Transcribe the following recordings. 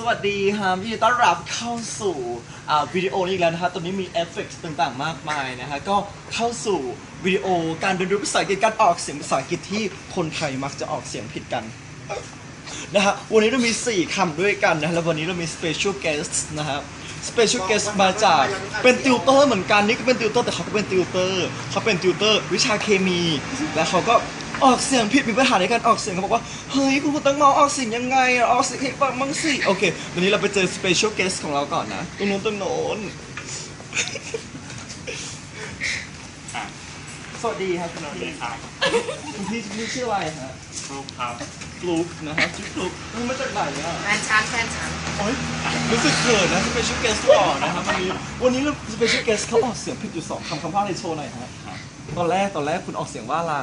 สวัสดีครับยินดีต้อนรับเข้าสู่วิดีโอนี้อีกแล้วนะครับตอนนี้มีเอฟเฟกต์ต่างๆ มากมายนะฮะก็เข้าสู่วิดีโอการเรียนรู้ภาษาอังกฤษการออกเสียงภาษาอังกฤษที่คนไทยมักจะออกเสียงผิดกันนะฮะวันนี้เรามี 4คำด้วยกันนะแล้ววันนี้เรามี special guest นะครับ special guest มาจากเป็นติวเตอร์เหมือนกันนี่ก็เป็นติวเตอร์แต่เขาก็เป็นติวเตอร์เขาเป็นติวเตอร์วิชาเคมี และเขาก็ ออกเสียงผิดมีปัญหาในการออกเสียงเขาบอกว่า เฮ้ยคุณครูตั้งเมาออกเสียงยังไงอะออกเสียงให้ฟังบ้างสิ โอเค วันนี้เราไปเจอ special guest ของเราก่อนนะตรงนู้นตรงโน้นอะสวัสดีครับคุณสวัสดีพี่ครับคุณพี่ชื่อชื่ออะไรฮะครูครับฟลุกนะครับชื่อฟลุกมึงมาจากไหนอะ แฟนฉันแฟนฉันโอ๊ยรู้สึกเขินนะ special guest หล่อนะครับวันนี้วันนี้เรา special guest เขาออกเสียงผิดอยู่สองคำคำว่าอะไรโชว์หน่อยฮะตอนแรกตอนแรกคุณออกเสียงว่าอะไร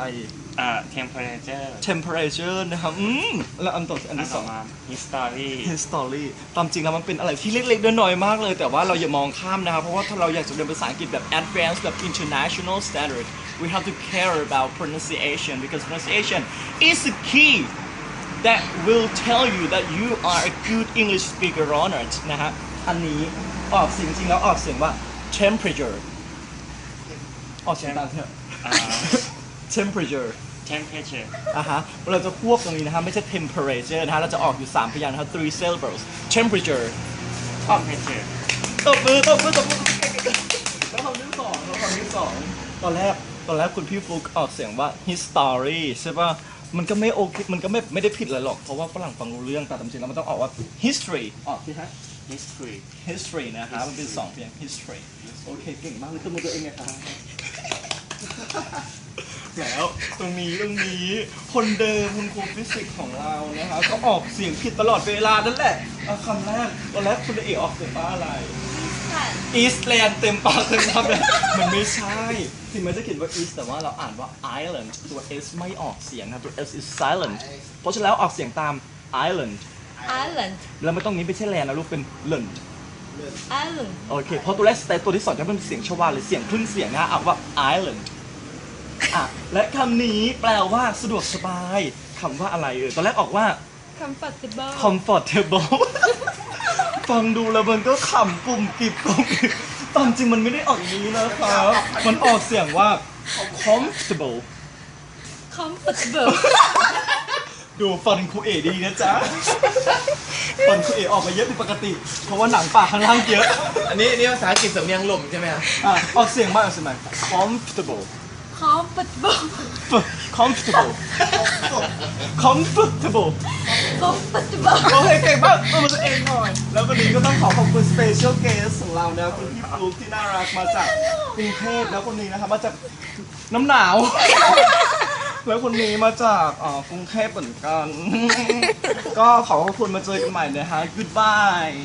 อ่า temperature temperature นะครับ อืม แล้วอันต่ออัน อัน ที่ส ต่ อ อง มา history history ตามจริงแล้วมันเป็นอะไรที่เล็กๆน้อยๆมากเลย แต่ว่าเราอย่ามองข้ามนะครับ เพราะว่าถ้าเราอยากจะเรียนภาษาอังกฤษแบบ advanced แบบ international standard we have to care about pronunciation because pronunciation is the key that will tell you that you are a good English speaker on it นะฮะ อันนี้ออกเสียงจริงๆแล้วออกเสียงว่า temperature ออกเสียงตามเถอะ อ่า temperature temperature อะฮะเราจะควบตรงนี้นะฮะ ไม่ใช่ temperature นะฮะ เราจะออกอยู่ 3 พยางค์นะครับ three syllables temperature temperature ตบมือตบมือตบมือแล้วคำที่สองแล้วคำที่สองตอนแรกตอนแรกคุณพี่ฟลุกออกเสียงว่า history ใช่ป่ะมันก็ไม่โอเค มันก็ไม่ไม่ได้ผิดอะไรหรอก เพราะว่าฝรั่งฟังรู้เรื่อง แต่จริงๆแล้วมันต้องออกว่า history ออกสิฮะ history history นะครับมันเป็นสองพยางค์ history โอเค เก่งมากเลยตัวมือตัวเองไงครับ แล้วตรงนี้ตรงนี้คนเดิมคุณครูฟิสิกส์ของเรานะครับก็ออกเสียงผิดตลอดเวลานั่นแหละเอาคำแรกตอนแรกคุณเอกออกเสียงว่าอะไรอีสแลนด์เต็มปากเต็มคำเลยมันไม่ใช่ถึงแม้จะเขียนว่า east แต่ว่าเราอ่านว่า island ตัว s ไม่ออกเสียงนะตัว s is silent เพราะฉะนั้นแล้วออกเสียงตาม island Island แล้วไม่ต้องนี้ไม่ใช่แลนด์นะลูกเป็น land Island โอเคเพราะตัวแรกแต่ตัวที่สองจะเป็นเสียงชวาหรือเสียงครึ่งเสียงนะอ่านว่า island อะและคำนี้แปลว่าสะดวกสบายคำว่าอะไรเออตอนแรกออกว่า Comfortable comfortable ฟังดูแล้วมันก็ขำกลุ่มกริบกลุ่มกริบตามจริงมันไม่ได้ออกอย่างนี้นะครับ มันออกเสียงว่า comfortable Comfortable ดูฟันครูเอดีนะจ๊ะ ฟันครูเอออกมาเยอะเป็นปกติ เพราะว่าหนังปากข้างล่างเยอะ อันนี้อันนี้ภาษาอังกฤษสำเนียงหล่มใช่ไหมครับอะออกเสียงมากออกเสียงมาก comfortable Comfortable comfortable comfortable Comfortable โอเคเก่งมากตัวมันตัวเองหน่อย แล้ววันนี้ก็ต้องขอขอบคุณ special guest ของเรานะคุณพี่ฟลุ๊กที่น่ารักมาจากกรุงเทพแล้วคนนี้นะครับมาจากน้ำหนาว แล้วคนนี้มาจากอ่ากรุงเทพเหมือนกัน ก็ขอขอบคุณมาเจอกันใหม่นะฮะ goodbye